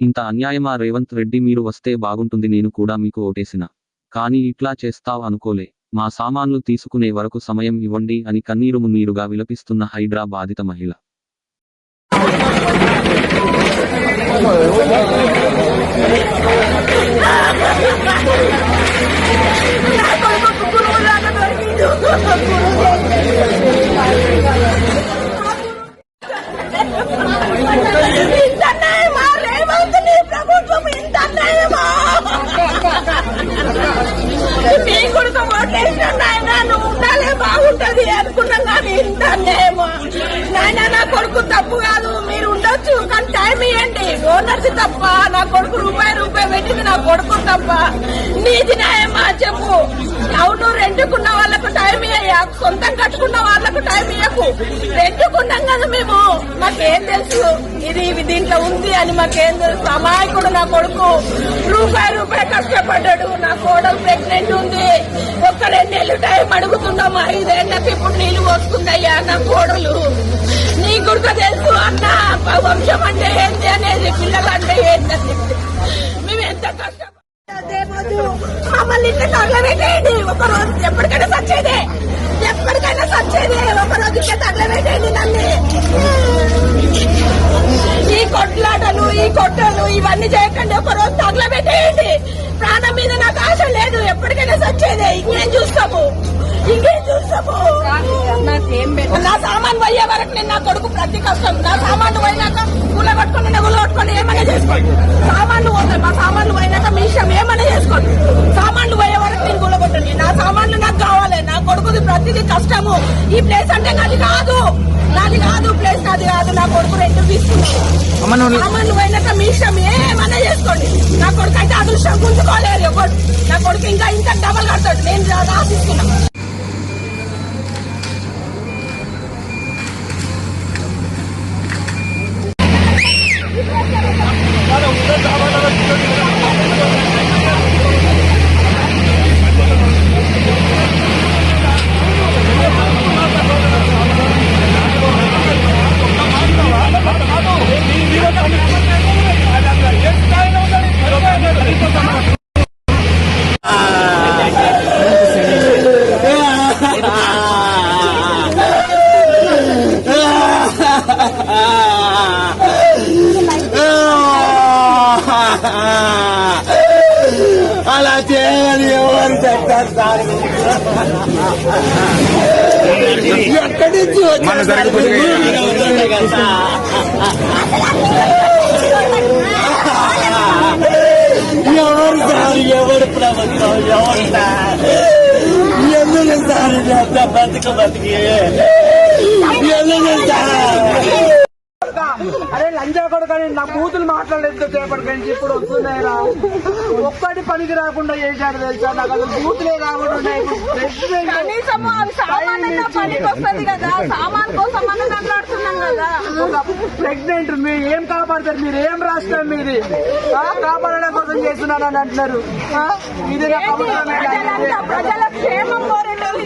ఇంత అన్యాయమా రేవంత్ రెడ్డి మీరు వస్తే బాగుంటుంది నేను కూడా మీకు ఓటేసిన. కానీ ఇట్లా చేస్తావ్ అనుకోలే. మా సామాన్లు తీసుకునే వరకు సమయం ఇవ్వండి అని కన్నీరు మున్నీరుగా విలపిస్తున్న హైడ్రా బాధిత మహిళ. కానీ నాయన నా కొడుకు తప్పు కాదు. మీరు ఉండొచ్చు కానీ టైం ఇవ్వండి ఓనర్స్ తప్ప నా కొడుకు రూపాయి రూపాయి పెట్టింది నా కొడుకు తప్ప. నీది న్యాయమా చెప్పు. అవును రెండుకున్న వాళ్ళకు టైం ఇయ్యా సొంతం కట్టుకున్న వాళ్ళకు టైం ఇయ్యకు. రెండుకున్నాం కదా మేము. మాకేం తెలుసు? ఇది ఇది దీంట్లో ఉంది అని మాకేం తెలుసు? అమాయకుడు నా కొడుకు. రూపాయి రూపాయి కష్టపడ్డాడు. నా కోడలు టైం అడుగుతున్నాం ఐదేళ్ళకు ఇప్పుడు నీళ్ళు పోసుకుందయ్యా నా కోడలు? నీ గుడుక తెలుసు అన్న వంశం అంటే ఏంటి అనేది పిల్లలు అంటే ఏంటి మేము ఎంత కష్టం మమ్మల్ని ఇంట్లో తగలబెట్టేయండి ఒక రోజు ఎప్పటికైనా సచ్చేదే. ఎప్పటికైనా సచ్చేదే. ఒక రోజు ఇంట్లో తగలబెట్టేయండి నన్ను ఈ కొట్లాటలు ఈ కొట్టలు ఇవన్నీ చేయకండి. ఒక రోజు తగలబెట్టేయండి ప్రాణం మీద నాకు ఆశ లేదు. ఎప్పటికైనా సచ్చేదే. ఇంకేం చూస్తాము? వరకు నేను నా కొడుకు ప్రతి కష్టం నా సామాన్లు పోయినాక కూల పట్టుకొని నగులు పట్టుకొని ఏమైనా చేసుకోండి. సామాన్లు పోతాయి మా సామాన్లు పోయినాక మీ ఇష్టం ఏమైనా చేసుకోండి. సామాన్లు పోయే వరకు నేను కూలగొట్టండి నా సామాన్లు నాకు కావాలి నా కొడుకుది ప్రతిదీ కష్టము. ఈ ప్లేస్ అంటే నాది కాదు. నాది కాదు ప్లేస్ నాది కాదు నా కొడుకు రెండు తీసుకున్నాను సామాన్లు పోయినాక మీ ఇష్టం ఏమైనా చేసుకోండి. నా కొడుకు అయితే అదృష్టం గుంజుకోలేరు ఎవరు నా కొడుకు ఇంకా ఇంకా డబల్ కడతాడు. నేను రాసిస్తున్నా అలా చేయని ఎవరు చెప్తారు సార్ ఎక్కడి నుంచి ఎవరు సార్ ఎవరు ప్రభుత్వం ఎవరు సార్ ఎందుకు సార్ ఇది బతుకు బతికి ఎందుకు సార్ అరే లంజా కొడుకని నా బూతులు మాట్లాడలేదు చేపటికి ఇప్పుడు వస్తున్నాయిరా. ఒక్కటి పనికి రాకుండా చేశాడు తెలుసా? నాకు అసలు బూతులే రాకుండా ఉన్నాయి. ఇప్పుడు ప్రెసిడెంట్ కనీసం అవి సామాన్యంగా పనికి వస్తుంది కదా. సామాన్ కోసం మనం మాట్లాడుతున్నాం కదా. ఒక ప్రెగ్నెంట్ మీరు ఏం కాపాడతారు? మీరు ఏం రాష్ట్రం మీది? కాపాడడం కోసం చేస్తున్నారని అంటున్నారు. ఇది ప్రజల క్షేమం కోరేటోళ్ళు